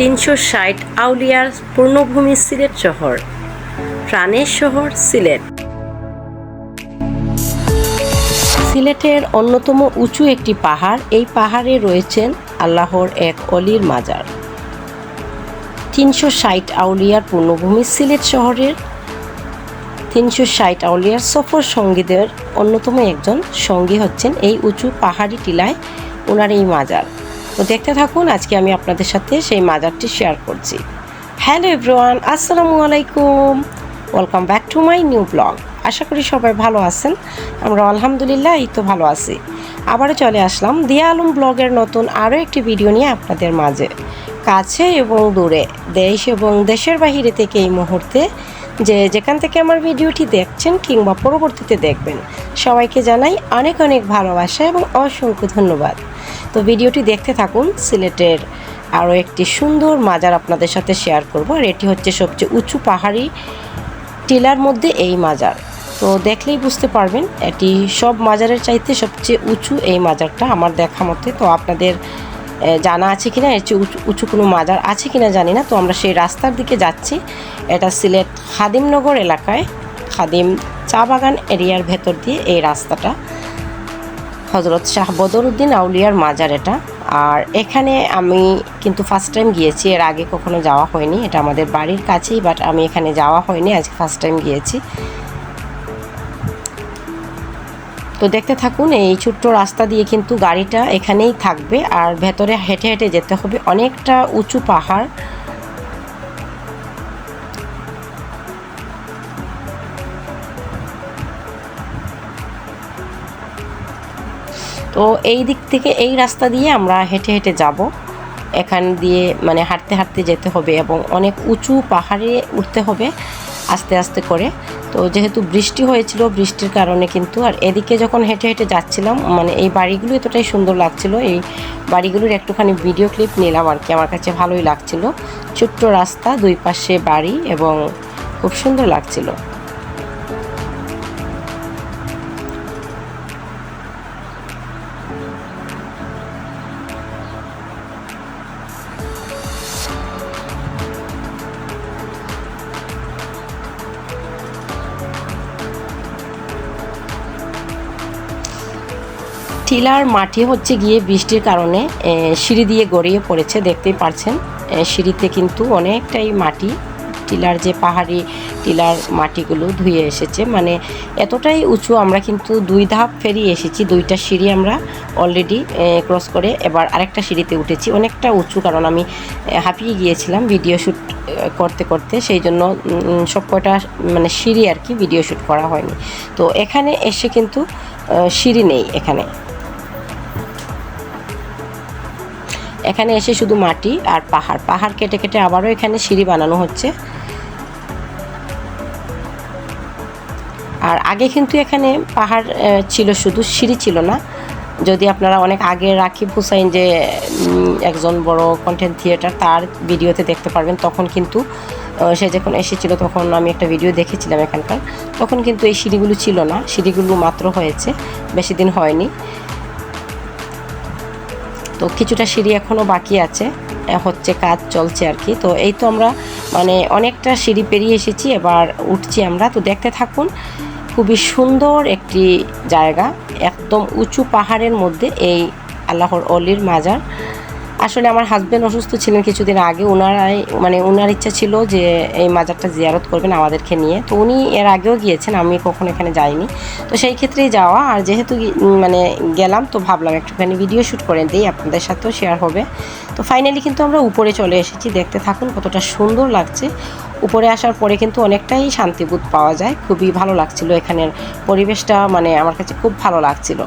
তিনশো ষাট আউলিয়ার পূর্ণভূমি সিলেট শহর। প্রাণের শহর সিলেট। সিলেটের অন্যতম উঁচু একটি পাহাড়, এই পাহাড়ে রয়েছেন আল্লাহর এক অলির মাজার। তিনশো ষাট আউলিয়ার পূর্ণভূমি সিলেট শহরের, তিনশো ষাট আউলিয়ার সফর সঙ্গীদের অন্যতম একজন সঙ্গী হচ্ছেন এই উঁচু পাহাড়ি টিলায় ওনার এই মাজার। তো দেখতে থাকুন, আজকে আমি আপনাদের সাথে সেই মাজারটি শেয়ার করছি। হ্যালো এভরিওয়ান আসসালামু আলাইকুম। Welcome back to my new blog আশা করি সবাই ভালো আছেন। আমরা আলহামদুলিল্লাহ এই তো ভালো আছি। আবারও চলে আসলাম দিয়া আলম ব্লগের নতুন আরও একটি ভিডিও নিয়ে আপনাদের মাঝে। কাছে এবং দূরে, দেশ এবং দেশের বাহিরে থেকে এই মুহূর্তে যে যেখান থেকে আমার ভিডিওটি দেখছেন কিংবা পরবর্তীতে দেখবেন, সবাইকে জানাই অনেক অনেক ভালোবাসা এবং অসংখ্য ধন্যবাদ। তো ভিডিওটি দেখতে থাকুন। সিলেটের আরও একটি সুন্দর মাজার আপনাদের সাথে শেয়ার করব। আর এটি হচ্ছে সবচেয়ে উঁচু পাহাড়ি টিলার মধ্যে এই মাজার। তো দেখলেই বুঝতে পারবেন, এটি সব মাজারের চাইতে সবচেয়ে উঁচু এই মাজারটা আমার দেখা মতে। তো আপনাদের জানা আছে কিনা? এর চেয়ে উঁচু উঁচু কোনো মাজার আছে কিনা জানি না। তো আমরা সেই রাস্তার দিকে যাচ্ছি। এটা সিলেট খাদিমনগর এলাকায়। খাদিম চা বাগান এরিয়ার ভেতর দিয়ে এই রাস্তাটা। হজরত শাহ বদরুদ্দিন আউলিয়ার মাজার এটা। আর এখানে আমি কিন্তু ফার্স্ট টাইম গিয়েছি, এর আগে কখনো যাওয়া হয়নি। এটা আমাদের বাড়ির কাছেই বাট আমি এখানে যাওয়া হয়নি, আজকে ফার্স্ট টাইম গিয়েছি। তো দেখতে থাকুন, এই ছোট্ট রাস্তা দিয়ে কিন্তু গাড়িটা এখানেই থাকবে। আর ভেতরে হেঁটে হেঁটে যেতে হবে। অনেকটা উঁচু পাহাড় তো এই দিক থেকে এই রাস্তা দিয়ে আমরা হেঁটে হেঁটে যাব। এখান দিয়ে মানে হাঁটতে হাঁটতে যেতে হবে এবং অনেক উঁচু পাহাড়ে উঠতে হবে আস্তে আস্তে করে। তো যেহেতু বৃষ্টি হয়েছিল, বৃষ্টির কারণে কিন্তু আর এদিকে যখন হেঁটে হেঁটে যাচ্ছিলাম মানে এই বাড়িগুলো এতটাই সুন্দর লাগছিল। এই বাড়িগুলোর একটুখানি ভিডিও ক্লিপ নিলাম আর কি, আমার কাছে ভালোই লাগছিল। ছোট্ট রাস্তা, দুই পাশে বাড়ি এবং খুব সুন্দর লাগছিল। টিলার মাটি হচ্ছে গিয়ে বৃষ্টির কারণে সিঁড়ি দিয়ে গড়িয়ে পড়েছে, দেখতেই পারছেন। সিঁড়িতে কিন্তু অনেকটাই মাটি, টিলার যে পাহাড়ি টিলার মাটিগুলো ধুয়ে এসেছে। মানে এতটাই উঁচু আমরা কিন্তু দুই ধাপ ফেরিয়ে এসেছি, দুইটা সিঁড়ি আমরা অলরেডি ক্রস করে এবার আরেকটা সিঁড়িতে উঠেছি। অনেকটা উঁচু, কারণ আমি হাঁপিয়ে গিয়েছিলাম ভিডিও শ্যুট করতে করতে। সেই জন্য সব কয়টা মানে সিঁড়ি আর কি ভিডিও শ্যুট করা হয়নি। তো এখানে এসে কিন্তু সিঁড়ি নেই এখানে। এখানে এসে শুধু মাটি আর পাহাড়। পাহাড় কেটে কেটে আবারও এখানে সিঁড়ি বানানো হচ্ছে। আর আগে কিন্তু এখানে পাহাড় ছিল শুধু সিঁড়ি ছিল না। যদি আপনারা অনেক আগে রাকিব হুসাইন যে একজন বড় কন্টেন্ট থিয়েটার তার ভিডিওতে দেখতে পারবেন, তখন কিন্তু সে যখন এসেছিল, তখন আমি একটা ভিডিও দেখেছিলাম এখানকার। তখন কিন্তু এই সিঁড়িগুলো ছিল না। সিঁড়িগুলো মাত্র হয়েছে। বেশি দিন হয়নি। তো কিছুটা সিঁড়ি এখনও বাকি আছে হচ্ছে কাজ চলছে আর কি। তো এই তো আমরা মানে অনেকটা সিঁড়ি পেরিয়ে এসেছি, এবার উঠছি আমরা। তো দেখতে থাকুন, খুবই সুন্দর একটি জায়গা, একদম উঁচু পাহাড়ের মধ্যে এই আল্লাহর অলির মাজার। আসলে আমার হাজব্যান্ড অসুস্থ ছিলেন কিছুদিন আগে। ওনারাই মানে ওনার ইচ্ছা ছিল যে এই মাজারটা জিয়ারত করবেন আমাদেরকে নিয়ে। তো উনি এর আগেও গিয়েছেন, আমি কখনো এখানে যাইনি। তো সেই ক্ষেত্রেই যাওয়া, আর যেহেতু মানে গেলাম, তো ভাবলাম একটুখানি ভিডিও শ্যুট করে দিই, আপনাদের সাথেও শেয়ার হবে। তো ফাইনালি কিন্তু আমরা উপরে চলে এসেছি, দেখতে থাকুন কতটা সুন্দর লাগছে। উপরে আসার পরে কিন্তু অনেকটাই শান্তিবোধ পাওয়া যায়, খুবই ভালো লাগছিল এখানের পরিবেশটা মানে আমার কাছে খুব ভালো লাগছিল।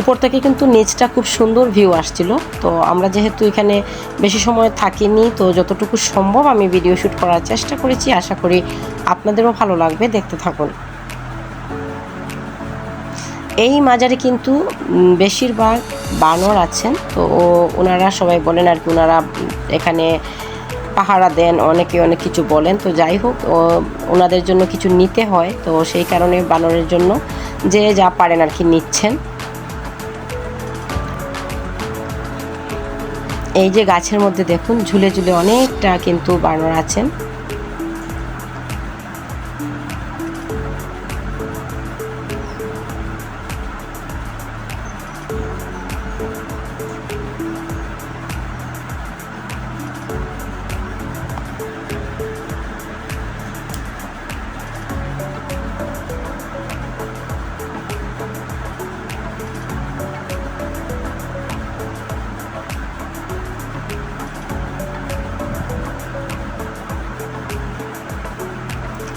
উপর থেকে কিন্তু নিচটা খুব সুন্দর ভিউ আসছিল। তো আমরা যেহেতু এখানে বেশি সময় থাকিনি, তো যতটুকু সম্ভব আমি ভিডিও শ্যুট করার চেষ্টা করেছি। আশা করি আপনাদেরও ভালো লাগবে, দেখতে থাকুন। এই মাজারে কিন্তু বেশিরভাগ বানর আছেন। তো ওনারা সবাই বলেন আর কি, ওনারা এখানে পাহারা দেন, অনেকে অনেক কিছু বলেন। তো যাই হোক ওনাদের জন্য কিছু নিতে হয়। তো সেই কারণে বানরের জন্য যে যা পারেন আর কি নিচ্ছেন। এই যে গাছের মধ্যে দেখুন ঝুলে ঝুলে অনেকটা কিন্তু বানর আছেন।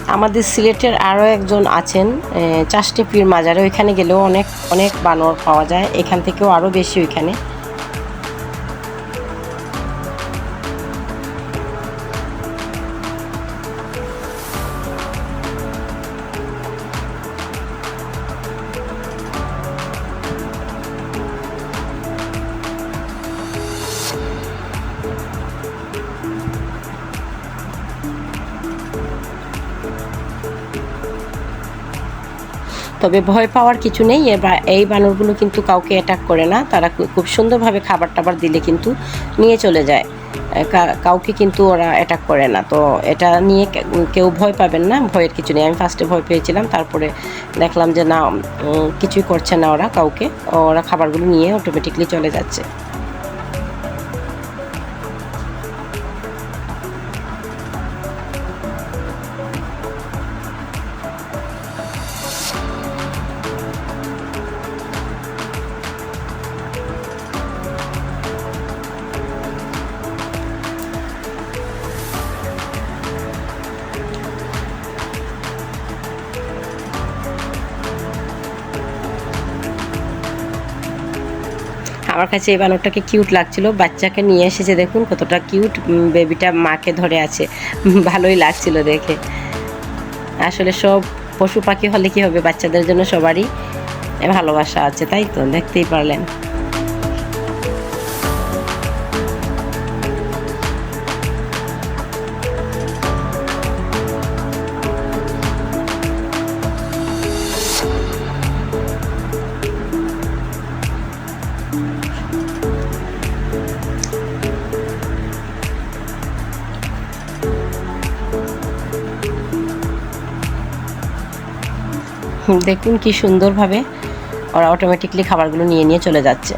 আমাদের সিলেটের আরও একজন আছেন চাষটি পীর মাজারে। ওইখানে গেলেও অনেক অনেক বানর পাওয়া যায়। এখান থেকেও আরও বেশি ওইখানে। তবে ভয় পাওয়ার কিছু নেই। এই বানরগুলো কিন্তু কাউকে অ্যাটাক করে না। তারা খুব সুন্দরভাবে খাবার টাবার দিলে কিন্তু নিয়ে চলে যায়। কাউকে কিন্তু ওরা অ্যাটাক করে না। তো এটা নিয়ে কেউ ভয় পাবেন না, ভয়ের কিছু নেই। আমি ফার্স্টে ভয় পেয়েছিলাম, তারপরে দেখলাম যে না কিছুই করছে না ওরা কাউকে। ওরা খাবারগুলো নিয়ে অটোমেটিকলি চলে যাচ্ছে। আমার কাছে এই বানরটাকে কিউট লাগছিল। বাচ্চাকে নিয়ে এসেছে দেখুন, কতটা কিউট বেবিটা মাকে ধরে আছে। ভালোই লাগছিল দেখে। আসলে সব পশু পাখি হলে কি হবে? বাচ্চাদের জন্য সবারই ভালোবাসা আছে, তাই তো? দেখতেই পারলেন। দেখুন কি সুন্দরভাবে ওরা অটোমেটিকলি খাবারগুলো নিয়ে নিয়ে চলে যাচ্ছে।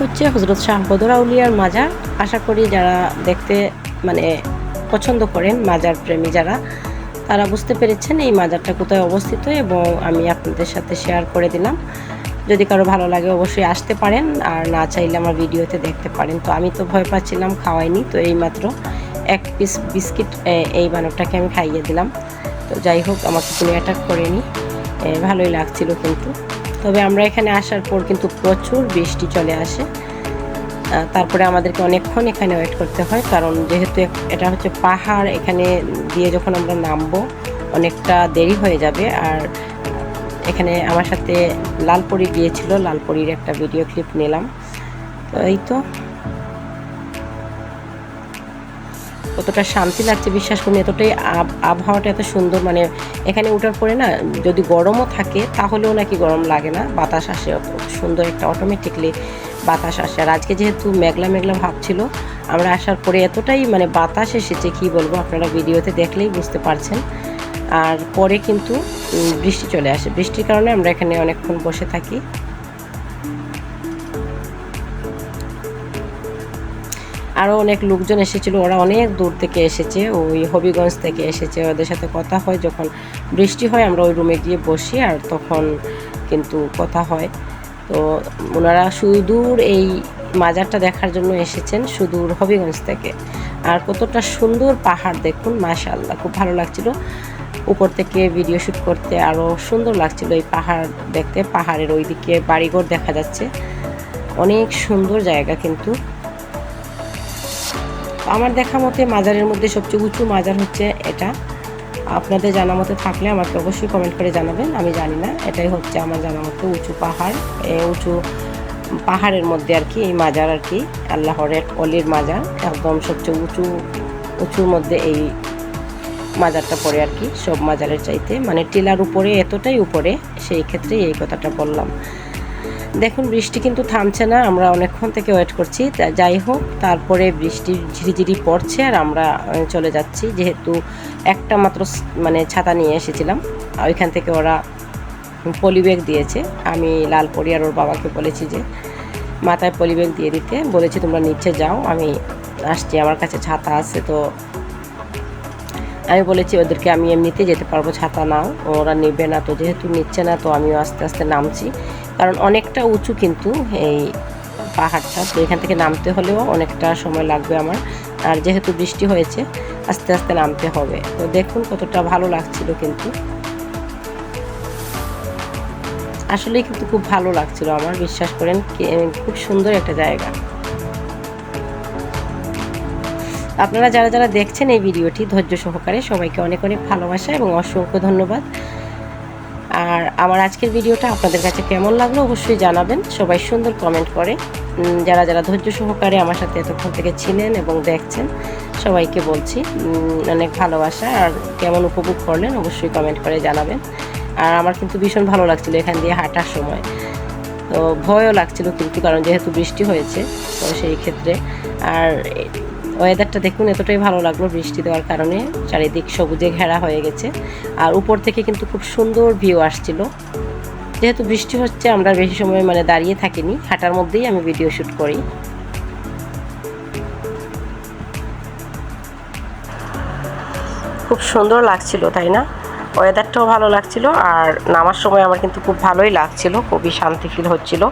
হচ্ছে হজরত শাহ বদর আউলিয়ার মাজার। আশা করি যারা দেখতে মানে পছন্দ করেন মাজার প্রেমী যারা, তারা বুঝতে পেরেছেন এই মাজারটা কোথায় অবস্থিত এবং আমি আপনাদের সাথে শেয়ার করে দিলাম। যদি কারও ভালো লাগে অবশ্যই আসতে পারেন, আর না চাইলে আমার ভিডিওতে দেখতে পারেন। তো আমি তো ভয় পাচ্ছিলাম, খাওয়াইনি, তো এইমাত্র এক পিস বিস্কিট এই বানরটাকে আমি খাইয়ে দিলাম। তো যাই হোক, আমাকে কোনো অ্যাটাক করেনি। ভালোই লাগছিল কিন্তু। তবে আমরা এখানে আসার পর কিন্তু প্রচুর বৃষ্টি চলে আসে। তারপরে আমাদেরকে অনেকক্ষণ এখানে ওয়েট করতে হয়, কারণ যেহেতু এটা হচ্ছে পাহাড়, এখানে দিয়ে যখন আমরা নামবো অনেকটা দেরি হয়ে যাবে। আর এখানে আমার সাথে লালপরি গিয়েছিল, লালপরির একটা ভিডিও ক্লিপ নিলাম। তো এই তো। কতটা শান্তি লাগছে, বিশ্বাস করুন, এতটাই আব- আবহাওয়াটা এত সুন্দর মানে এখানে ওঠার পরে না যদি গরমও থাকে তাহলেও নাকি গরম লাগে না, বাতাস আসে সুন্দর একটা অটোমেটিকলি বাতাস আসে। আর আজকে যেহেতু মেঘলা মেঘলা ভাব ছিল, আমরা আসার পরে এতটাই মানে বাতাস এসেছে, কি বলব, আপনারা ভিডিওতে দেখলেই বুঝতে পারছেন। আর পরে কিন্তু বৃষ্টি চলে আসে। বৃষ্টির কারণে আমরা এখানে অনেকক্ষণ বসে থাকি। আরও অনেক লোকজন এসেছিল, ওরা অনেক দূর থেকে এসেছে, ওই হবিগঞ্জ থেকে এসেছে, ওদের সাথে কথা হয়, যখন বৃষ্টি হয় আমরা ওই রুমে গিয়ে বসি আর তখন কিন্তু কথা হয়। তো ওনারা সুদূর এই মাজারটা দেখার জন্য এসেছেন, সুদূর হবিগঞ্জ থেকে। আর কতটা সুন্দর পাহাড় দেখুন, মাশাআল্লাহ, খুব ভালো লাগছিল। উপর থেকে ভিডিও শ্যুট করতে আরও সুন্দর লাগছিল এই পাহাড় দেখতে, পাহাড়ের ওইদিকে বাড়িঘর দেখা যাচ্ছে। অনেক সুন্দর জায়গা কিন্তু। আমার দেখা মতে মাজারের মধ্যে সবচেয়ে উঁচু মাজার হচ্ছে এটা। আপনাদের জানা মতে থাকলে আমাকে অবশ্যই কমেন্ট করে জানাবেন, আমি জানি না। এটাই হচ্ছে আমার জানা মতে উঁচু পাহাড়। উঁচু পাহাড়ের মধ্যে আর কি এই মাজার আর কি, আল্লাহর এক অলির মাজার। একদম সবচেয়ে উঁচু, উঁচুর মধ্যে এই মাজারটা পড়ে আর কি, সব মাজারের চাইতে। মানে টিলার উপরে, এতটাই উপরে, সেই ক্ষেত্রে এই কথাটা বললাম। দেখুন, বৃষ্টি কিন্তু থামছে না, আমরা অনেকক্ষণ থেকে ওয়েট করছি। যাই হোক, তারপরে বৃষ্টি ঝিরিঝিরি পড়ছে আর আমরা চলে যাচ্ছি। যেহেতু একটা মাত্র মানে ছাতা নিয়ে এসেছিলাম ওইখান থেকে ওরা পলিব্যাগ দিয়েছে। আমি লাল পরি আর ওর বাবাকে বলেছি যে, মাথায় পলিব্যাগ দিয়ে দিতে। বলেছি, তোমরা নিচে যাও, আমি আসছি, আমার কাছে ছাতা আছে, তো আমি বলেছি ওদেরকে আমি এমনিতে যেতে পারব, ছাতা নাও, ওরা নেবে না তো, যেহেতু নিচ্ছে না তো আমিও আস্তে আস্তে নামছি। কারণ অনেকটা উঁচু কিন্তু এই পাহাড়টা, তো এখান থেকে নামতে হলেও অনেকটা সময় লাগবে আমার। আর যেহেতু বৃষ্টি হয়েছে, আস্তে আস্তে নামতে হবে। তো দেখুন কতটা ভালো লাগছিল কিন্তু। আসলেই কিন্তু খুব ভালো লাগছিল, আমার বিশ্বাস করেন খুব সুন্দর একটা জায়গা। আপনারা যারা যারা দেখছেন এই ভিডিওটি ধৈর্য সহকারে সবাইকে অনেক অনেক ভালোবাসা এবং অসংখ্য ধন্যবাদ। আর আমার আজকের ভিডিওটা আপনাদের কাছে কেমন লাগল অবশ্যই জানাবেন। সবাই সুন্দর কমেন্ট করে। যারা যারা ধৈর্য সহকারে আমার সাথে এতক্ষণ থেকে ছিলেন এবং দেখছেন, সবাইকে বলছি অনেক ভালোবাসা। আর কেমন উপভোগ করলেন অবশ্যই কমেন্ট করে জানাবেন। আর আমার কিন্তু ভীষণ ভালো লাগছিল এখান দিয়ে হাঁটার সময়। তো ভয়ও লাগছিল কিন্তু, কারণ যেহেতু বৃষ্টি হয়েছে, তো সেই ক্ষেত্রে। আর ওয়েদারটা দেখুন, এতটাই ভালো লাগল বৃষ্টি দেওয়ার কারণে। চারিদিক সবুজে ঘেরা হয়ে গেছে। আর উপর থেকে কিন্তু খুব সুন্দর ভিউ আসছিল। যেহেতু বৃষ্টি হচ্ছে, আমরা বেশি সময় মানে দাঁড়িয়ে থাকিনি। হাঁটার মধ্যেই আমি ভিডিও শ্যুট করি। খুব সুন্দর লাগছিল, তাই না? ওয়েদারটাও ভালো লাগছিল, আর নামার সময় আমার কিন্তু খুব ভালোই লাগছিল। খুবই শান্তি ফিল হচ্ছিল।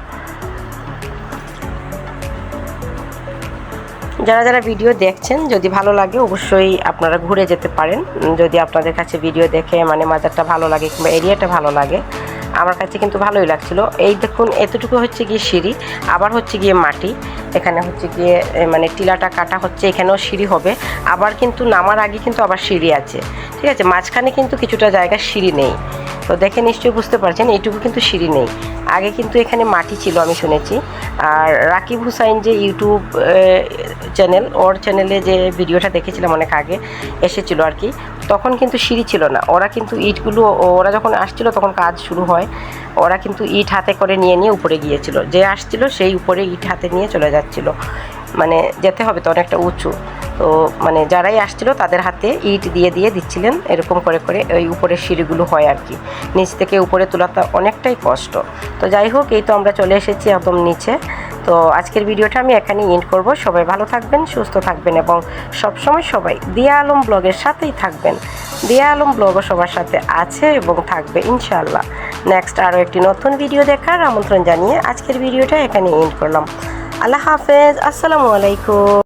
যারা যারা ভিডিও দেখছেন, যদি ভালো লাগে, অবশ্যই আপনারা ঘুরে যেতে পারেন। যদি আপনাদের কাছে ভিডিও দেখে মানে মাজারটা ভালো লাগে কিংবা এরিয়াটা ভালো লাগে আমার কাছে কিন্তু ভালোই লাগছিল। এই দেখুন, এতটুকু হচ্ছে গিয়ে সিঁড়ি, আবার হচ্ছে গিয়ে মাটি, এখানে হচ্ছে গিয়ে মানে টিলাটা কাটা হচ্ছে, এখানেও সিঁড়ি হবে। আবার কিন্তু নামার আগে কিন্তু আবার সিঁড়ি আছে। ঠিক আছে, মাঝখানে কিন্তু কিছুটা জায়গা সিঁড়ি নেই। তো দেখে নিশ্চয়ই বুঝতে পারছেন, এইটুকু কিন্তু সিঁড়ি নেই। আগে কিন্তু এখানে মাটি ছিল, আমি শুনেছি। আর রাকিব হুসাইন যে ইউটিউব চ্যানেল, ওর চ্যানেলে যে ভিডিওটা দেখেছিলাম অনেক আগে, এসেছিল আর কি। তখন কিন্তু সিঁড়ি ছিল না। ওরা কিন্তু ইটগুলো, ওরা যখন আসছিল তখন কাজ শুরু হয়। ওরা কিন্তু ইট হাতে করে নিয়ে নিয়ে উপরে গিয়েছিল। যে আসছিল সেই উপরে ইট হাতে নিয়ে চলে যাচ্ছিল। মানে যেতে হবে তো অনেকটা উঁচু। তো মানে যারাই আসছিল তাদের হাতে ইট দিয়ে দিয়ে দিচ্ছিলেন। এরকম করে করে ওই উপরের সিঁড়িগুলো হয় আর কি। নিচ থেকে উপরে তোলাটা অনেকটাই কষ্ট। তো যাই হোক, এই তো আমরা চলে এসেছি একদম নিচে। তো আজকের ভিডিওটা আমি এখানে এন্ড করব। সবাই ভালো থাকবেন, সুস্থ থাকবেন এবং সবসময় সবাই দিয়া আলম ব্লগের সাথেই থাকবেন। দিয়া আলম ব্লগও সবার সাথে আছে এবং থাকবে, ইনশাআল্লাহ। নেক্সট আরও একটি নতুন ভিডিও দেখার আমন্ত্রণ জানিয়ে আজকের ভিডিওটা এখানে এন্ড করলাম। আল্লাহ হাফেজ, আসসালামু আলাইকুম।